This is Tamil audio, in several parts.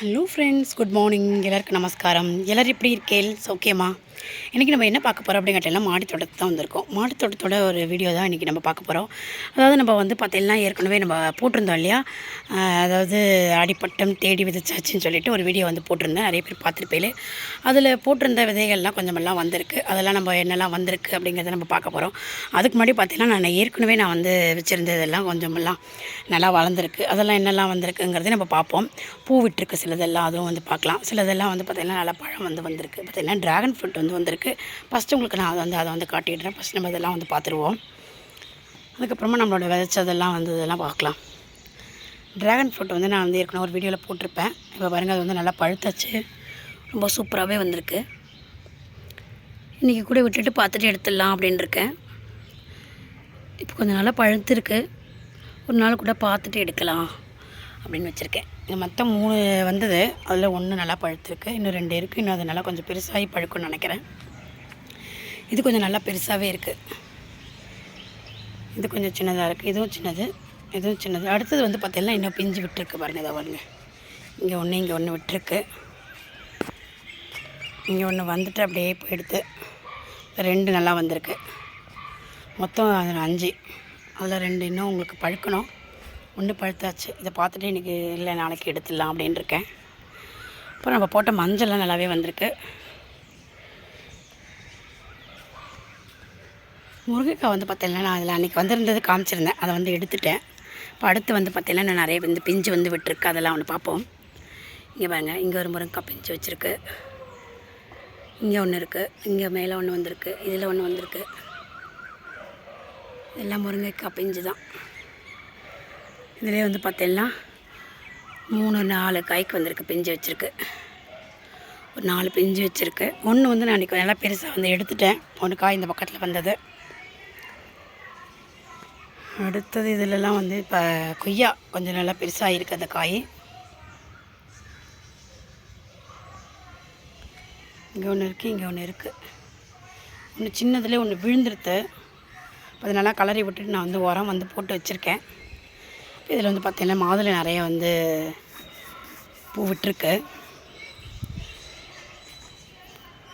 ஹலோ ஃப்ரெண்ட்ஸ் குட் மார்னிங் எல்லாருக்கும் நமஸ்காரம். எல்லோரும் எப்படி இருக்கேன் சௌக்கியமா இன்றைக்கி நம்ம என்ன பார்க்க போகிறோம் அப்படிங்கிறதெல்லாம் மாடி தோட்டத்தை தான் வந்திருக்கோம். மாடி தோட்டத்தோட ஒரு வீடியோ தான் இன்றைக்கி நம்ம பார்க்க போகிறோம். அதாவது நம்ம வந்து பார்த்தீங்கன்னா ஏற்கனவே நம்ம போட்டிருந்தோம் இல்லையா? அதாவது அடிப்பட்டம் தேடி விதைச்சாச்சுன்னு சொல்லிட்டு ஒரு வீடியோ வந்து போட்டிருந்தேன். நிறைய பேர் பார்த்துருப்பேன் அதில் போட்டிருந்த விதைகள்லாம் கொஞ்சமெல்லாம் வந்திருக்கு. அதெல்லாம் நம்ம என்னெல்லாம் வந்திருக்கு அப்படிங்கிறத நம்ம பார்க்க போகிறோம். அதுக்கு முன்னாடி பார்த்தீங்கன்னா நான் ஏற்கனவே நான் வந்து வச்சுருந்ததெல்லாம் கொஞ்சமெல்லாம் நல்லா வளர்ந்துருக்கு. அதெல்லாம் என்னெல்லாம் வந்திருக்குங்கிறத நம்ம பார்ப்போம். பூ விட்டுருக்கு சிலதெல்லாம் அதுவும் வந்து பார்க்கலாம். சிலதெல்லாம் வந்து பார்த்திங்கன்னா நல்லா பழம் வந்து வந்திருக்கு. பார்த்திங்கன்னா ட்ராகன் ஃப்ரூட் வந்து வந்திருக்கு. ஃபஸ்ட்டு உங்களுக்கு நான் அதை வந்து அதை வந்து காட்டிடுறேன். ஃபஸ்ட் நம்ம இதெல்லாம் வந்து பார்த்துருவோம். அதுக்கப்புறமா நம்மளோட விதைச்சதெல்லாம் வந்து இதெல்லாம் பார்க்கலாம். ட்ராகன் ஃப்ரூட் வந்து நான் வந்து ஏற்கனவே ஒரு வீடியோவில் போட்டிருப்பேன். இப்போ பாருங்கள் அது வந்து நல்லா பழுத்தாச்சு. ரொம்ப சூப்பராகவே வந்திருக்கு. இன்றைக்கி கூட விட்டுட்டு பார்த்துட்டு எடுத்துடலாம் அப்படின்னு இருக்கேன். இப்போ கொஞ்சம் நல்லா பழுத்துருக்கு. ஒரு நாள் கூட பார்த்துட்டு எடுக்கலாம். அப்படின்னு வச்சுருக்கேன். இது மொத்தம் மூணு வந்தது. அதில் ஒன்று நல்லா பழுத்திருக்கு. இன்னும் ரெண்டு இருக்குது இன்னும் அது நல்லா கொஞ்சம் பெருசாகி பழுக்கும்னு நினைக்கிறேன். இது கொஞ்சம் நல்லா பெருசாகவே இருக்குது இது கொஞ்சம் சின்னதாக இருக்குது இதுவும் சின்னது. இதுவும் சின்னது. அடுத்தது வந்து பார்த்தீங்கன்னா இன்னும் பிஞ்சு விட்டுருக்கு பாருங்கள் இதை பாருங்க. இங்கே ஒன்று இங்கே ஒன்று விட்டுருக்கு. இங்கே ஒன்று வந்துட்டு அப்படியே போயிடுத்து ரெண்டு நல்லா வந்திருக்கு. மொத்தம் அதில் அஞ்சு. அதில் ரெண்டு இன்னும் உங்களுக்கு பழுக்கணும். ஒன்று பழுத்தாச்சு. இதை பார்த்துட்டு இன்றைக்கி இல்லை நாளைக்கு எடுத்துடலாம் அப்படின்னு இருக்கேன் அப்புறம் நம்ம போட்ட மஞ்சள்லாம் நல்லாவே வந்திருக்கு. முருங்கைக்காய் வந்து பார்த்தீங்கன்னா நான் அதில் அன்றைக்கி வந்திருந்தது காமிச்சிருந்தேன். அதை வந்து எடுத்துட்டேன். இப்போ அடுத்து வந்து பார்த்தீங்கன்னா நான் நிறைய வந்து பிஞ்சு வந்து விட்டுருக்கு. அதெல்லாம் ஒன்று பார்ப்போம். இங்கே பாருங்க இங்கே ஒரு முருங்கைக்காய் பிஞ்சு வச்சுருக்கு. இங்கே ஒன்று இருக்குது இங்கே மேலே ஒன்று வந்திருக்கு. இதில் ஒன்று வந்திருக்கு. எல்லாம் முருங்கைக்காய் பிஞ்சு தான் இதிலே வந்து பார்த்தீங்கன்னா மூணு நாலு காய்க்கு வந்திருக்கு பிஞ்சு வச்சுருக்கு. ஒரு நாலு பிஞ்சு வச்சுருக்கு. ஒன்று வந்து நான் இன்றைக்கி நல்லா பெருசாக வந்து எடுத்துட்டேன். ஒன்று காய் இந்த பக்கத்தில் வந்தது. அடுத்தது இதிலலாம் வந்து இப்போ கொய்யா கொஞ்சம் நல்லா பெருசாக இருக்குது அந்த காய். இங்கே ஒன்று இருக்குது இங்கே ஒன்று இருக்குது ஒன்று சின்னதுலேயே ஒன்று விழுந்துருத்து. அது நல்லா கலரி விட்டுட்டு நான் வந்து உரம் வந்து போட்டு வச்சுருக்கேன். இதில் வந்து பார்த்திங்கன்னா மாதுளை நிறைய வந்து பூ விட்டுருக்கு.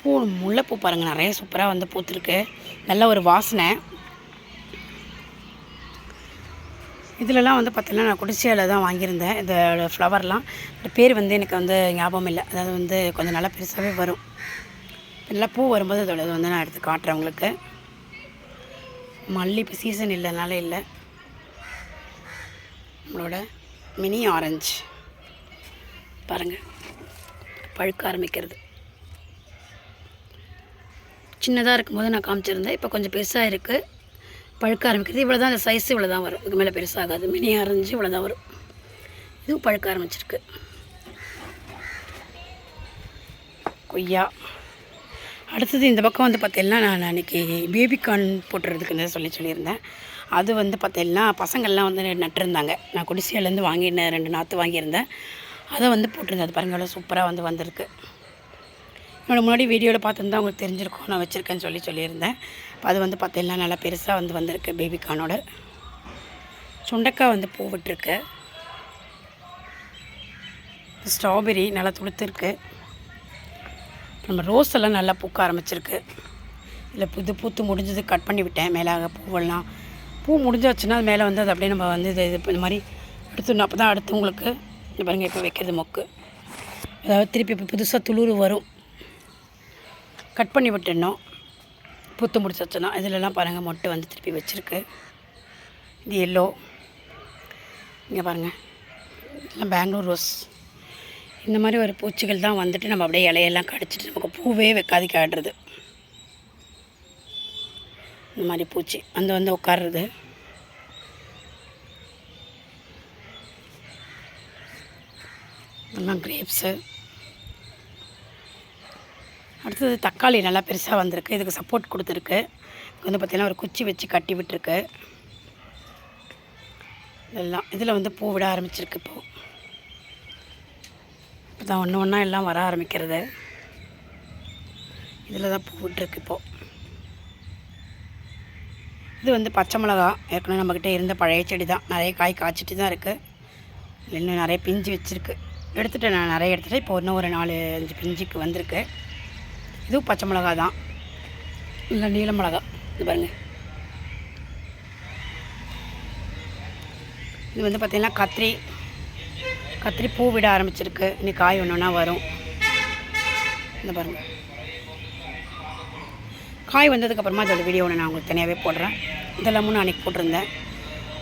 பூ முல்லைப்பூ பாருங்கள் நிறைய சூப்பராக வந்து பூத்துருக்கு. நல்ல ஒரு வாசனை. இதிலலாம் வந்து பார்த்திங்கன்னா நான் குடிசையில் தான் வாங்கியிருந்தேன். இதோட ஃப்ளவர்லாம் இந்த பேர் வந்து எனக்கு வந்து ஞாபகம் இல்லை. அதாவது வந்து கொஞ்சம் நல்லா பெருசாகவே வரும். நல்லா பூ வரும்போது அதோட இது வந்து நான் எடுத்து காட்டுறேன் உங்களுக்கு. மல்லி இப்போ சீசன் இல்லைனால இல்லை. நம்மளோட மினி ஆரஞ்சு. பாருங்கள் பழுக்க ஆரம்பிக்கிறது. சின்னதாக இருக்கும்போது நான் காமிச்சிருந்தேன். இப்போ கொஞ்சம் பெருசாக இருக்குது பழுக்க ஆரம்பிக்கிறது. இவ்வளோ தான் அந்த சைஸ் இவ்வளோ தான் வரும். இதுக்கு மேலே பெருசாகாது. மினி ஆரஞ்சு இவ்வளோ தான் வரும். இதுவும் பழுக்க ஆரம்பிச்சிருக்கு. கொய்யா. அடுத்தது இந்த பக்கம் வந்து பார்த்தீங்கன்னா நான் அன்றைக்கி பேபிகார்ன் போட்டுறதுக்குன்னு சொல்லி சொல்லியிருந்தேன். அது வந்து பார்த்தீங்கன்னா பசங்கள்லாம் வந்து நட்டிருந்தாங்க. நான் குடிசையிலேருந்து வாங்கியிருந்தேன் ரெண்டு நாற்று வாங்கியிருந்தேன். அதை வந்து போட்டிருந்தேன். அது பாருங்கள் எவ்வளோ சூப்பராக வந்து வந்திருக்கு. என்னோடய முன்னாடி வீடியோவில் பார்த்துருந்தா உங்களுக்கு தெரிஞ்சிருக்கும். நான் வச்சுருக்கேன்னு சொல்லி சொல்லியிருந்தேன். இப்போ அது வந்து பார்த்தீங்கன்னா நல்லா பெருசாக வந்து வந்திருக்கு பேபிகானோட. சுண்டக்காய் வந்து பூ விட்டுருக்கு. ஸ்ட்ராபெரி நல்லா துளுத்துருக்கு. நம்ம ரோஸ் எல்லாம் நல்லா பூக்க ஆரம்பிச்சிருக்கு. இதில் புது பூத்து முடிஞ்சது கட் பண்ணி விட்டேன் மேலாக பூவெல்லாம் பூ முடிஞ்சாச்சுன்னா அது மேலே வந்து அது அப்படியே நம்ம வந்து இது இது இந்த மாதிரி எடுத்துடணும். அப்போ தான் அடுத்து உங்களுக்கு இந்த பாருங்க இப்போ வைக்கிறது மொக்கு. அதாவது திருப்பி இப்போ புதுசாக துளுர் வரும். கட் பண்ணி விட்டுடணும். பூத்து முடிச்சாச்சுன்னா இதிலலாம் பாருங்கள் மொட்டை வந்து திருப்பி வச்சுருக்கு. இது எல்லோ இங்கே பாருங்கள் இதெல்லாம் பெங்களூர் ரோஸ் இந்த மாதிரி ஒரு பூச்சிகள் தான் வந்துட்டு நம்ம அப்படியே இலையெல்லாம் கடிச்சிட்டு நமக்கு பூவே வைக்காது காடுறது இந்த மாதிரி பூச்சி வந்து வந்து உட்காடுறது எல்லாம் கிரேப்ஸு அடுத்தது தக்காளி நல்லா பெருசாக வந்திருக்கு. இதுக்கு சப்போர்ட் கொடுத்துருக்கு. வந்து பார்த்திங்கன்னா ஒரு குச்சி வச்சு கட்டி விட்டுருக்கு. இதெல்லாம் இதில் வந்து பூ விட ஆரம்பிச்சிருக்கு இப்போது இப்போ. தான் ஒன்று ஒன்றா எல்லாம் வர ஆரம்பிக்கிறது. இதில் தான் பூ விட்டுருக்கு இப்போது இது வந்து பச்சை மிளகா. ஏற்கனவே நம்மக்கிட்ட இருந்த பழைய செடி தான் நிறைய காய் காய்ச்சிட்டு தான் இருக்குது இன்னும் நிறைய பிஞ்சு வச்சுருக்கு. எடுத்துகிட்டேன் நான் நிறைய எடுத்துகிட்டு இப்போ இன்னும் ஒரு நாலு அஞ்சு பிஞ்சுக்கு வந்திருக்கு. இதுவும் பச்சை மிளகா தான் இல்லை நீல மிளகா. இது பாருங்கள் இது வந்து பார்த்திங்கன்னா கத்திரி. கத்திரி பூ விட ஆரம்பிச்சிருக்கு. இனி காய் ஒன்றுனா வரும். இந்த பாருங்கள் காய் வந்ததுக்கப்புறமா அதோட வீடியோ ஒன்று நான் உங்களுக்கு தனியாகவே போடுறேன். இதெல்லாமும் நான் அன்றைக்கி போட்டிருந்தேன்.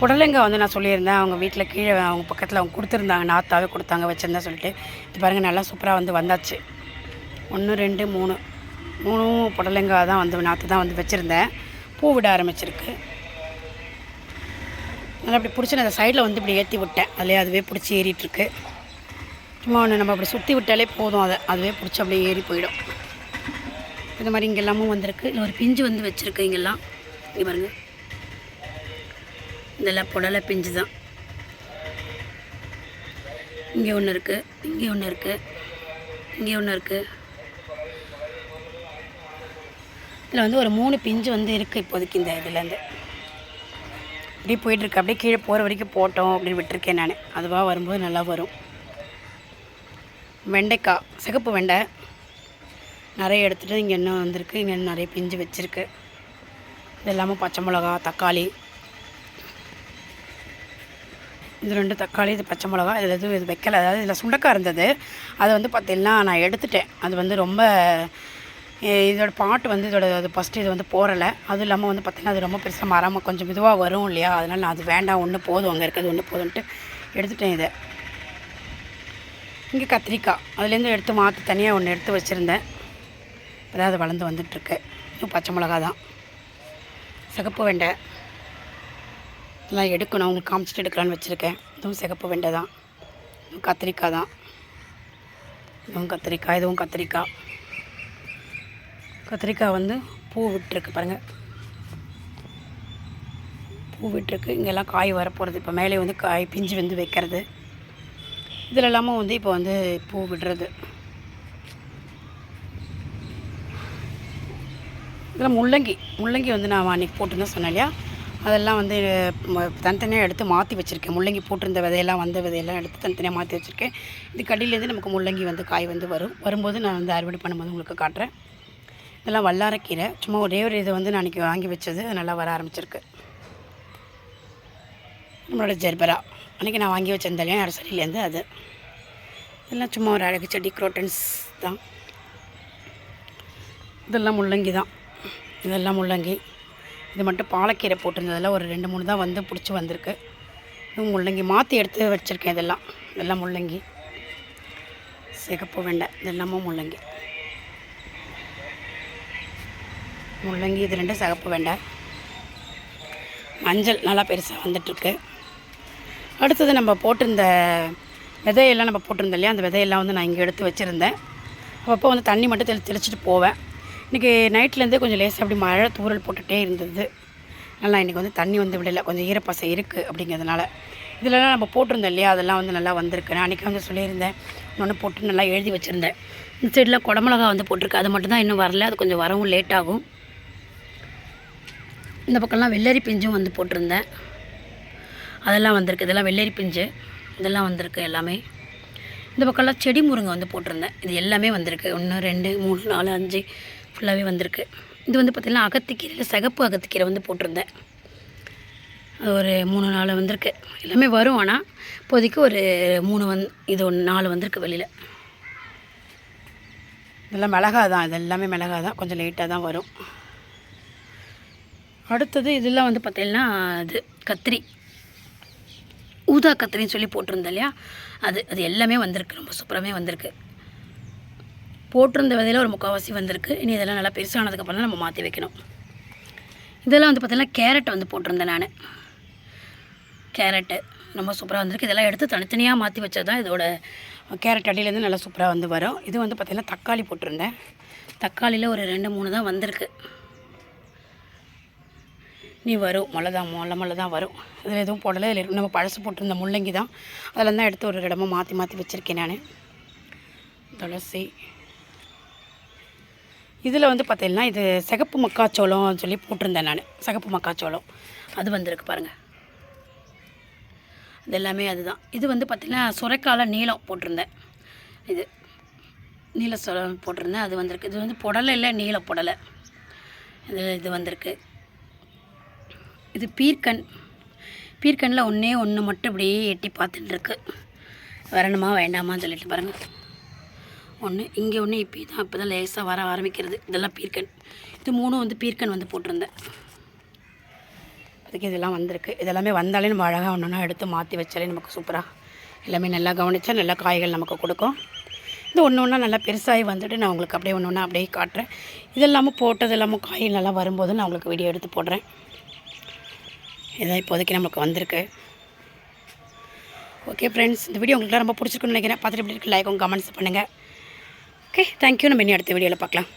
புடலங்காய் வந்து நான் சொல்லியிருந்தேன். அவங்க வீட்டில் கீழே அவங்க பக்கத்தில் அவங்க கொடுத்துருந்தாங்க. நாத்தாவே கொடுத்தாங்க வச்சுருந்தேன் சொல்லிட்டு. இது பாருங்கள் நல்லா சூப்பராக வந்து வந்தாச்சு. ஒன்று ரெண்டு மூணு. மூணும் புடலங்காய் தான் வந்து நாற்று தான் வந்து வச்சுருந்தேன். பூ விட ஆரம்பிச்சிருக்கு. நல்லா அப்படி பிடிச்சி நான் அந்த சைடில் வந்து இப்படி ஏற்றி விட்டேன். அதிலே அதுவே பிடிச்சி ஏறிட்டுருக்கு. சும்மா ஒன்று நம்ம அப்படி சுற்றி விட்டாலே போதும். அதை அதுவே பிடிச்சி அப்படியே ஏறி போயிடும். இந்த மாதிரி இங்கே எல்லாமும் வந்திருக்கு. இல்லை ஒரு பிஞ்சு வந்து வச்சுருக்கு இங்கெல்லாம். இங்கே பாருங்கள் இதெல்லாம் புடலை பிஞ்சு தான். இங்கே ஒன்று இருக்குது இங்கே ஒன்று இருக்குது இங்கே ஒன்று இருக்குது இதில் வந்து ஒரு மூணு பிஞ்சு வந்து இருக்குது இப்போதைக்கு இந்த இதுலேருந்து அப்படியே போயிட்டுருக்கு அப்படியே கீழே போகிற வரைக்கும் போட்டோம் அப்படின்னு விட்டுருக்கேன் நான். அதுவாக வரும்போது நல்லா வரும். வெண்டைக்காய் சிகப்பு வெண்டை. நிறைய எடுத்துகிட்டு இங்கே இன்னும் வந்திருக்கு இங்கே இன்னும் நிறைய பிஞ்சு வச்சுருக்கு. இது இல்லாமல் பச்சை மிளகா தக்காளி. இது ரெண்டு தக்காளி இது பச்சை மிளகா இதில் எதுவும் இது வைக்கல. அதாவது இதில் சுண்டக்காய் இருந்தது. அதை வந்து பார்த்திங்கன்னா நான் எடுத்துட்டேன். அது வந்து ரொம்ப இதோட பாட்டு வந்து இதோட அது ஃபஸ்ட்டு இது வந்து போறலை அதுவும் இல்லாமல் வந்து பார்த்திங்கன்னா அது ரொம்ப பெருசாக மரமாக கொஞ்சம் மெதுவாக வரும் இல்லையா? அதனால் நான் அது வேண்டாம் ஒன்று போதும். அங்கே இருக்கிறது ஒன்று போதும்ன்ட்டு எடுத்துட்டேன் இதை. இங்கே கத்திரிக்காய். அதுலேருந்து எடுத்து மாற்றி தனியாக ஒன்று எடுத்து வச்சுருந்தேன். இப்போதான் அது வளர்ந்து வந்துட்டுருக்கு இன்னும் பச்சை மிளகா தான். சிகப்பு வெண்டை. இதெல்லாம் எடுக்கணும். உங்களுக்கு காமிச்சிட்டு எடுக்கலான்னு வச்சுருக்கேன். இதுவும் சிகப்பு வெண்டை தான் இதுவும் கத்திரிக்காய் தான். இதுவும் கத்திரிக்காய் இதுவும் கத்திரிக்காய். கத்திரிக்காய் வந்து பூ விட்டுருக்கு பாருங்கள் பூ விட்டுருக்கு. இங்கெல்லாம் காய் வரப்போகிறது இப்போ மேலே வந்து காய் பிஞ்சு வந்து வைக்கிறது. இதில் எல்லாமும் வந்து இப்போ வந்து பூ விடுறது. இதில் முள்ளங்கி. முள்ளங்கி வந்து நான் அன்றைக்கி போட்டிருந்தேன் சொன்னேன் இல்லையா? அதெல்லாம் வந்து தனித்தனியாக எடுத்து மாற்றி வச்சுருக்கேன். முள்ளங்கி போட்டிருந்த விதையெல்லாம் வந்த விதையெல்லாம் எடுத்து தனித்தனியாக மாற்றி வச்சுருக்கேன். இது கடியிலேருந்து நமக்கு முள்ளங்கி வந்து காய் வந்து வரும். வரும்போது நான் வந்து அறுவடை பண்ணும்போது உங்களுக்கு காட்டுறேன். இதெல்லாம் வல்லாரக்கீரை. சும்மா ஒரே ஒரு இது வந்து நான் அன்றைக்கி வாங்கி வச்சது. நல்லா வர ஆரம்பிச்சிருக்கு. நம்மளோட ஜெர்பரா. அன்றைக்கி நான் வாங்கி வச்சிருந்தேன் இல்லையா? நர்சரியிலேருந்து அது. இதெல்லாம் சும்மா ஒரு அழகு செடி குரோட்டன்ஸ் தான். இதெல்லாம் முள்ளங்கி தான். இதெல்லாம் முள்ளங்கி. இது மட்டும் பாலக்கீரை போட்டிருந்ததில் ஒரு ரெண்டு மூணு தான் வந்து பிடிச்சி வந்திருக்கு. இதுவும் முள்ளங்கி மாற்றி எடுத்து வச்சுருக்கேன் இதெல்லாம். இதெல்லாம் முள்ளங்கி. சிகப்பு வெண்டை இதெல்லாமும் முள்ளங்கி. முள்ளங்கி இது ரெண்டும் சிகப்பு வெண்டை. மஞ்சள் நல்லா பெருசாக வந்துட்டுருக்கு. அடுத்தது நம்ம போட்டிருந்த விதையெல்லாம் நம்ம போட்டிருந்தோம் இல்லையா? அந்த விதையெல்லாம் வந்து நான் இங்கே எடுத்து வச்சுருந்தேன். அப்பப்போ வந்து தண்ணி மட்டும் தெளி தெளிச்சிட்டு போவேன். இன்றைக்கி நைட்லேருந்தே கொஞ்சம் லேசாக அப்படி மழை தூறல் போட்டுகிட்டே இருந்தது. நல்லா இன்றைக்கி வந்து தண்ணி வந்து விடலை. கொஞ்சம் ஈரப்பசை இருக்குது அப்படிங்கிறதுனால. இதிலலாம் நம்ம போட்டிருந்தோம் இல்லையா? அதெல்லாம் வந்து நல்லா வந்திருக்கு. நான் அன்றைக்கி வந்து சொல்லியிருந்தேன். ஒன்று போட்டு நல்லா எழுதி வச்சுருந்தேன். இந்த சைடில் குடமிளகா வந்து போட்டிருக்கு. அது மட்டும் தான் இன்னும் வரல. அது கொஞ்சம் வரவும் லேட் ஆகும். இந்த பக்கம்லாம் வெள்ளரி பிஞ்சும் வந்து போட்டிருந்தேன். அதெல்லாம் வந்திருக்கு. இதெல்லாம் வெள்ளரி பிஞ்சு. இதெல்லாம் வந்திருக்கு எல்லாமே. இந்த பக்கம்லாம் செடி முருங்கை வந்து போட்டிருந்தேன். இது எல்லாமே வந்திருக்கு. ஒன்று ரெண்டு மூணு நாலு அஞ்சு ஃபுல்லாகவே வந்திருக்கு. இது வந்து பார்த்திங்கன்னா அகத்திக்கீரையில் சிகப்பு அகத்திக்கீரை வந்து போட்டிருந்தேன். அது ஒரு மூணு நாள் வந்திருக்கு. எல்லாமே வரும் ஆனால் இப்போதைக்கு ஒரு மூணு வந் இது ஒன்று நாலு வந்திருக்கு வெளியில். இதெல்லாம் மிளகா தான் இது எல்லாமே மிளகா தான் கொஞ்சம் லேட்டாக தான் வரும். அடுத்தது இதெல்லாம் வந்து பார்த்திங்கன்னா இது கத்திரி. ஊதா கத்திரின்னு சொல்லி போட்டிருந்தேன் இல்லையா? அது அது எல்லாமே வந்திருக்கு. ரொம்ப சூப்பராகவே வந்திருக்கு. போட்டிருந்த விதையில் ஒரு முக்கால்வாசி வந்திருக்கு. இனி இதெல்லாம் நல்லா பெருசானதுக்கப்புறம் தான் நம்ம மாற்றி வைக்கணும். இதெல்லாம் வந்து பார்த்திங்கன்னா கேரட் வந்து போட்டிருந்தேன் நான். கேரட்டு ரொம்ப சூப்பராக வந்திருக்கு. இதெல்லாம் எடுத்து தனித்தனியாக மாற்றி வச்சது தான் இதோட கேரட் அடியிலேருந்து நல்லா சூப்பராக வந்து வரும். இது வந்து பார்த்திங்கன்னா தக்காளி போட்டிருந்தேன். தக்காளியில் ஒரு ரெண்டு மூணு தான் வந்திருக்கு. நீ வரும். மொளை தான் மொளை மொளை தான் வரும். இதில் எதுவும் போடலை. இதில் நம்ம பழசு போட்டிருந்த முள்ளங்கி தான். அதில் தான் எடுத்து ஒரு இடமா மாற்றி மாற்றி வச்சுருக்கேன் நான். துளசி இதில் வந்து பார்த்தீங்கன்னா இது சிகப்பு மக்காச்சோளம் சொல்லி போட்டிருந்தேன் நான். சிகப்பு மக்காச்சோளம். அது வந்திருக்கு பாருங்கள் இது எல்லாமே அதுதான். இது வந்து பார்த்திங்கன்னா சுரைக்கால நீளம் போட்டிருந்தேன். இது நீல சோளம் போட்டிருந்தேன். அது வந்திருக்கு. இது வந்து புடலை இல்லை நீல புடலை. இது இது வந்திருக்கு. இது பீர்க்கன். பீர்க்கனில் ஒன்றே ஒன்று மட்டும் இப்படியே எட்டி பார்த்துட்டுருக்கு வரணுமா வேண்டாமான்னு சொல்லிட்டு பாருங்கள் ஒன்று இங்கே ஒன்று இப்போ தான் இப்போ தான் லேசாக வர ஆரம்பிக்கிறது. இதெல்லாம் பீர்க்கன். இது மூணும் வந்து பீர்க்கன் வந்து போட்டிருந்தேன். அதுக்கு இதெல்லாம் வந்திருக்கு. இதெல்லாமே வந்தாலே நம்ம அழகாக ஒன்று ஒன்றா எடுத்து மாற்றி வச்சாலே நமக்கு சூப்பராக எல்லாமே நல்லா கவனித்தா நல்லா காய்கள் நமக்கு கொடுக்கும். இது ஒன்று ஒன்றா நல்லா பெருசாகி வந்துட்டு நான் உங்களுக்கு அப்படியே ஒன்று ஒன்றா அப்படியே காட்டுறேன். இதெல்லாமும் போட்டது எல்லாமும் காய் நல்லா வரும்போது நான் உங்களுக்கு வீடியோ எடுத்து போடுறேன். இதான் இப்போதைக்கு நமக்கு வந்திருக்கு. ஓகே ஃப்ரெண்ட்ஸ் இந்த வீடியோ உங்களுக்கு ரொம்ப பிடிச்சிருக்குன்னு நினைக்கிறேன். பார்த்துட்டு எப்படி இருக்கு? லைக்கும் கமெண்ட்ஸ் பண்ணுங்கள் ஓகே தேங்க்யூ நம்ம இனி அடுத்த வீடியோவில் பார்க்கலாம்.